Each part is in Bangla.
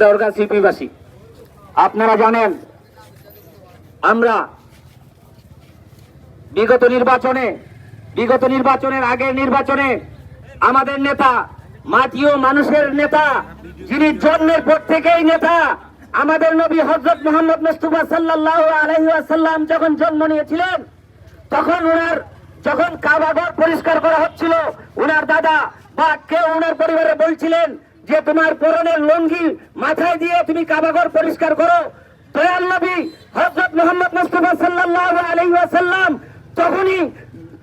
দেওরগা সিপিবাসী আপনারা জানেন, আমরা বিগত নির্বাচনে, বিগত নির্বাচনের আগের নির্বাচনে আমাদের নেতা, মাটি ও মানুষের নেতা, যিনি জন্মের পর থেকেই নেতা, আমাদের নবী হজরত মোহাম্মদ মুস্তফা সাল্লাহ আলহিহাসাল্লাম যখন জন্ম নিয়েছিলেন, তখন ওনার যখন কাবাঘর পরিষ্কার করা হচ্ছিল ওনার দাদা বা কেউ ওনার পরিবারে বলছিলেন যে তোমার পরনের লঙ্গি মাথায় দিয়ে তুমি কাবাঘর পরিষ্কার করো, দয়াল নবী হজরত মোহাম্মদ মুস্তফা সাল্লাহ আলহিহাসাল্লাম তখনই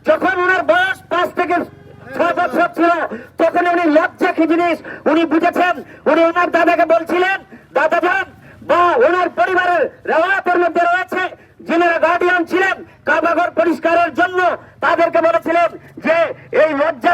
যখন ওনার বয়স পাঁচ থেকে ছয় বছর ছিল, তখন উনি লজ্জা কি জিনিস? উনি বুঝেছেন, উনি ওনার দাদাকে বলছিলেন দাদা যান বা ওনার পরিবারের রেওয়াতের মধ্যে রয়েছে, যিনারা গার্ডিয়ান ছিলেন কাবাঘর পরিষ্কারের জন্য তাদেরকে বলেছিলেন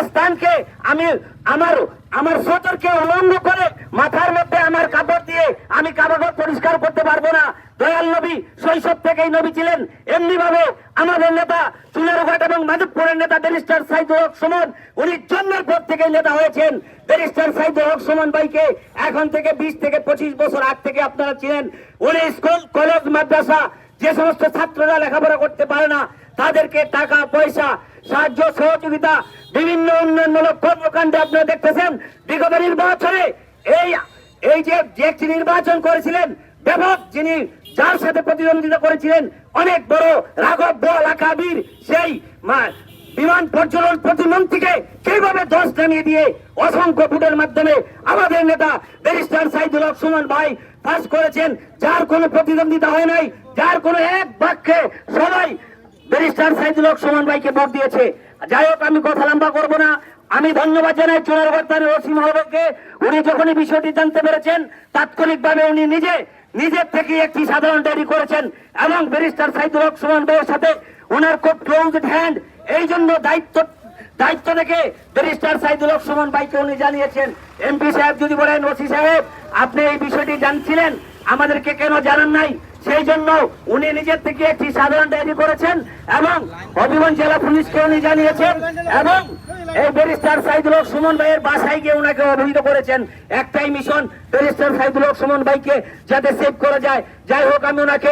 স্থানকে আমি আমার আমার সতর্কে উলঙ্গ করে মাথার মধ্যে আমার কাপড় দিয়ে আমি কাবাঘর পরিষ্কার করতে পারব না। দয়াল নবী শৈশব থেকেই নবী ছিলেন। এমনি ভাবে আমাদের নেতা চুনারঘাট এবং মাধবপুরের নেতা ব্যারিস্টার সাইদুল হক সুমন, উনি জন্মের পর থেকেই নেতা হয়েছেন। ব্যারিস্টার সাইদুল হক সুমন ভাইকে এখন থেকে বিশ থেকে পঁচিশ বছর আগ থেকে আপনারা ছিলেন উনি স্কুল, কলেজ, মাদ্রাসা যে সমস্ত ছাত্ররা লেখাপড়া করতে পারে না, তাদেরকে টাকা, পয়সা সাহায্য সহযোগিতা, বিভিন্ন উন্নয়নমূলক কর্মকাণ্ডে আপনারা দেখতেছেন। বিগত নির্বাচনে এই এই যে একটি নির্বাচন করেছিলেন, ব্যাপক যিনি যার সাথে প্রতিদ্বন্দ্বিতা করেছিলেন, অনেক বড় রাঘব বল আকাবির, সেই বিমান পর্যটন প্রতিমন্ত্রীকে কীভাবে দোষ জানিয়ে দিয়ে অসংখ্য ভোটের মাধ্যমে আমাদের নেতা ব্যারিস্টার সাইদুল হক সুমন ভাই পাস করেছেন, যার কোনো প্রতিদ্বন্দ্বিতা হয় নাই, যার কোনো এক বাক্যে সবাই ব্যারিস্টার সাইদুল হক সুমন ভাইকে ভোট দিয়েছে। যাই হোক, আমি কথা লম্বা করব না। আমি ধন্যবাদ জানাই চুনার বর্তার রসিম হলকে উনি যখন এই বিষয়টি জানতে পেরেছেন, তাৎক্ষণিকভাবে উনি নিজে নিজের থেকে একটি সাধারণ ডায়েরি করেছেন এবং ব্যারিস্টার সাইদুল হক সুমন ভাইয়ের সাথে ওনার খুব ক্লোজ হ্যান্ড এই জন্য দায়িত্ব দায়িত্ব থেকে ব্যারিস্টার সাইদুল হক সুমন ভাইকে উনি জানিয়েছেন, এমপি সাহেব যদি বলেন, ওসি সাহেব, আপনি এই বিষয়টি জানছিলেন, আমাদেরকে কেন জানান নাই? সেই জন্য উনি নিজের থেকে একটি সাধারণ ডায়েরি করেছেন এবং হবিগঞ্জ জেলা পুলিশকে উনি জানিয়েছেন এবং এই ব্যারিস্টার সাইদুল হক সুমন ভাইয়ের বাসায় গিয়ে ওনাকে অবহিত করেছেন। একটাই মিশন, ব্যারিস্টার সাইদুল হক সুমন ভাইকে যাতে সেভ করা যায়। যাই হোক, আমি ওনাকে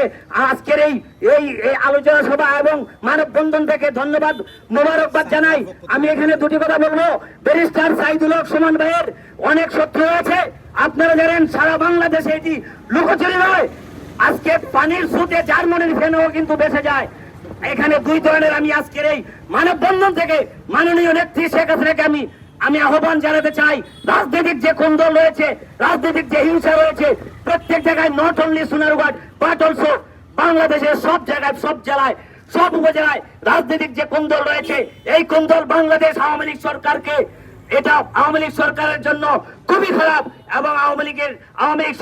আজকের এই এই এই আলোচনা সভা এবং মানববন্ধন থেকে ধন্যবাদ, মোবারকবাদ জানাই। আমি এখানে দুটি কথা বলব। ব্যারিস্টার সাইদুল হক সুমন ভাইয়ের অনেক শত্রু আছে আপনারা জানেন, সারা বাংলাদেশে এটি লুকোচুরি নয়। আজকে পানির সুতে জার্মানির ফেনেও কিন্তু বেঁচে যায়। এখানে দুই ধরনের আমি আজকের এই মানববন্ধন থেকে মাননীয় নেত্রী শেখ হাসিনাকে আমি আমি আহ্বান জানাতে চাই। রাজনৈতিক যে কোন্দল রয়েছে, রাজনৈতিক যে হিংসা রয়েছে, প্রত্যেক জায়গায় not only Sonarghat but also বাংলাদেশের সব জায়গায়, সব জেলায়, সব উপজেলায় রাজনৈতিক যে কোন্দল রয়েছে, এই কোন্দল বাংলাদেশ আওয়ামী লীগ সরকারকে এটা আওয়ামী লীগ সরকারের জন্য খুবই খারাপ এবং আওয়ামী লীগের আওয়ামী লীগ